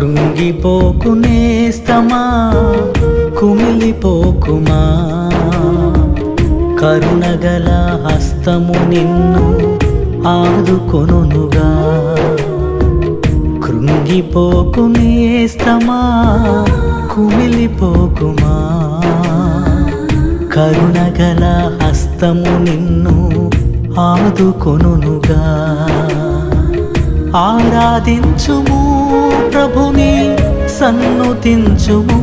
కృంగిపోకు నేస్తమా కుమిలిపోకుమా? కరుణగల హస్తము నిన్ను ఆదుకొనుగా కృంగిపోకు నేస్తమా కుమిలిపోకుమా? కరుణగల హస్తము నిన్ను ఆదుకొనుగా ఆరాధించుము ప్రభుని సన్నుతించుము.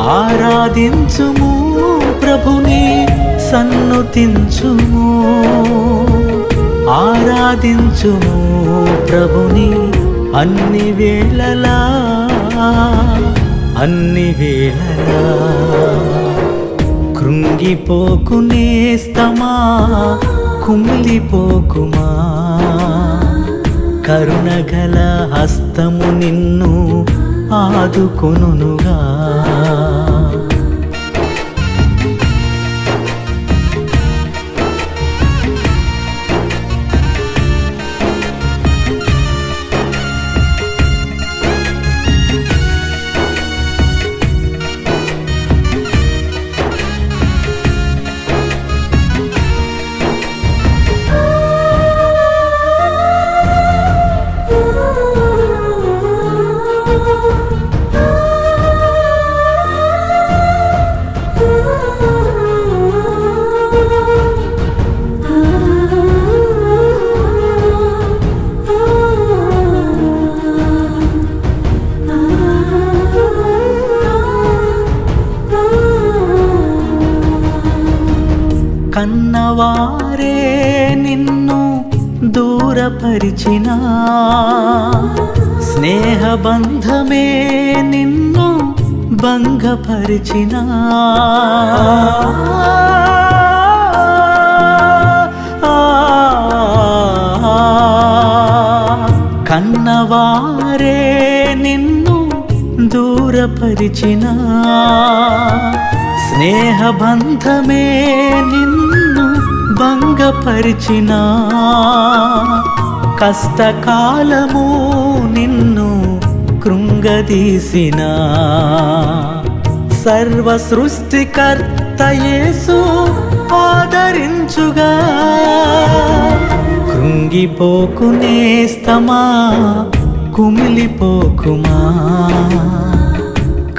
ఆరాధించుము ప్రభుని సన్నుతించుము. ఆరాధించుము ప్రభుని అన్ని వేళలా అన్ని వేళలా. కృంగిపోకునేస్తమా కుమిలిపోకుమా. కరుణగల హస్తము నిన్ను ఆదుకొనుగా కన్నవారే నిన్ను దూరపరిచిన. స్నేహబంధమే నిన్ను భంగపరిచిన. కన్నవారే నిన్ను దూరపరిచిన. స్నేహబంధమే నిన్ను భంగపరిచినా కష్టకాలము నిన్ను కృంగదీసిన. సర్వ సృష్టికర్తయేసు ఆదరించుగా కృంగిపోకునేస్తమా కుమిలిపోకుమా.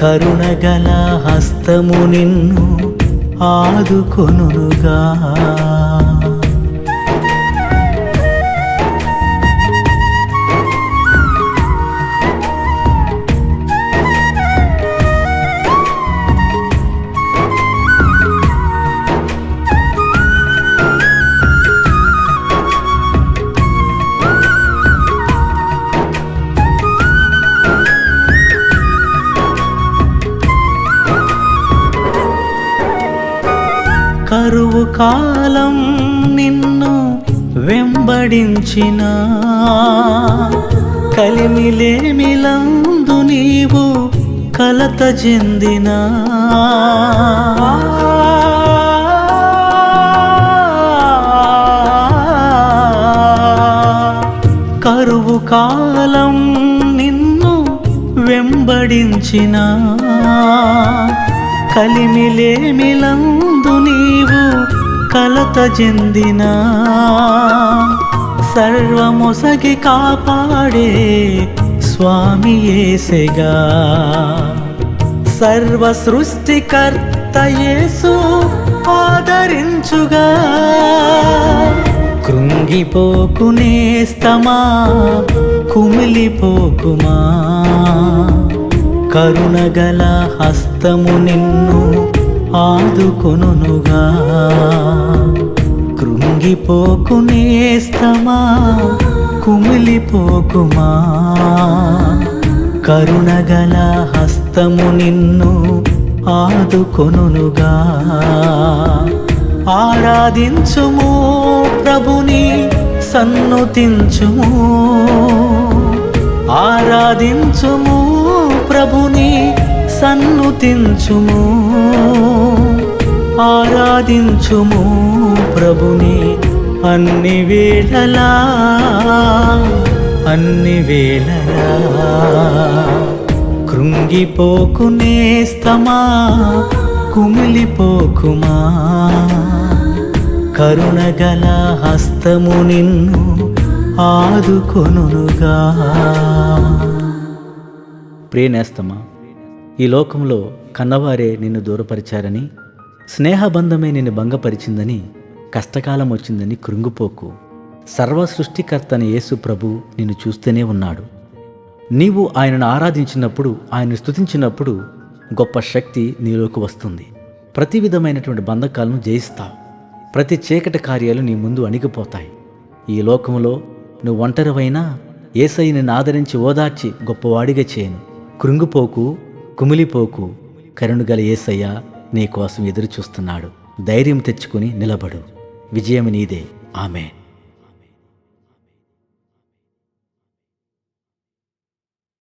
కరుణగల హస్తము నిన్ను ఆదుకొనుగా కరువు కాలం నిన్ను వెంబడించిన. కలిమిలేమిలందు నీవు కలత చెందిన. కరువు కాలం నిన్ను వెంబడించిన. కలిమిలేమిలందు కలత చెందిన సర్వమొసగి కాపాడే స్వామి ఏసెగా సర్వ సృష్టికర్త యేసు ఆదరించుగా. కృంగిపోకునేస్తమా కుమిలిపోకుమా? కరుణగల హస్తము నిన్ను ఆదుకొనుగా కృంగిపోకునేస్తమా కుమిలిపోకుమా. కరుణగల హస్తము నిన్ను ఆదుకొనుగా ఆరాధించుము ప్రభుని సన్నుతించుము. ఆరాధించుము ప్రభు సన్నుతించుము ఆరాధించుము ప్రభుని అన్ని వేళలా అన్ని వేళలా. కృంగిపోకు నేస్తమా కుమిలిపోకుమా. కరుణగల హస్తము నిన్ను ఆదుకొనుగా ప్రియనేస్తమా ఈ లోకంలో కన్నవారే నిన్ను దూరపరిచారని స్నేహబంధమే నిన్ను భంగపరిచిందని కష్టకాలం వచ్చిందని కృంగిపోకు. సర్వసృష్టికర్తని యేసు ప్రభు నిన్ను చూస్తూనే ఉన్నాడు. నీవు ఆయనను ఆరాధించినప్పుడు ఆయనను స్థుతించినప్పుడు గొప్ప శక్తి నీలోకి వస్తుంది. ప్రతి విధమైనటువంటి బంధకాలను జయిస్తావు ప్రతి చీకటి కార్యాలు నీ ముందు అణిగిపోతాయి. ఈ లోకంలో నువ్వు ఒంటరివైనా ఏసై నిన్ను ఆదరించి ఓదార్చి గొప్పవాడిగా చేయను. కృంగిపోకు కుమిలిపోకు కరుణగల ఏసయ్య నీకోసం ఎదురు చూస్తున్నాడు ధైర్యం తెచ్చుకుని నిలబడు. విజయం నీదే. ఆమె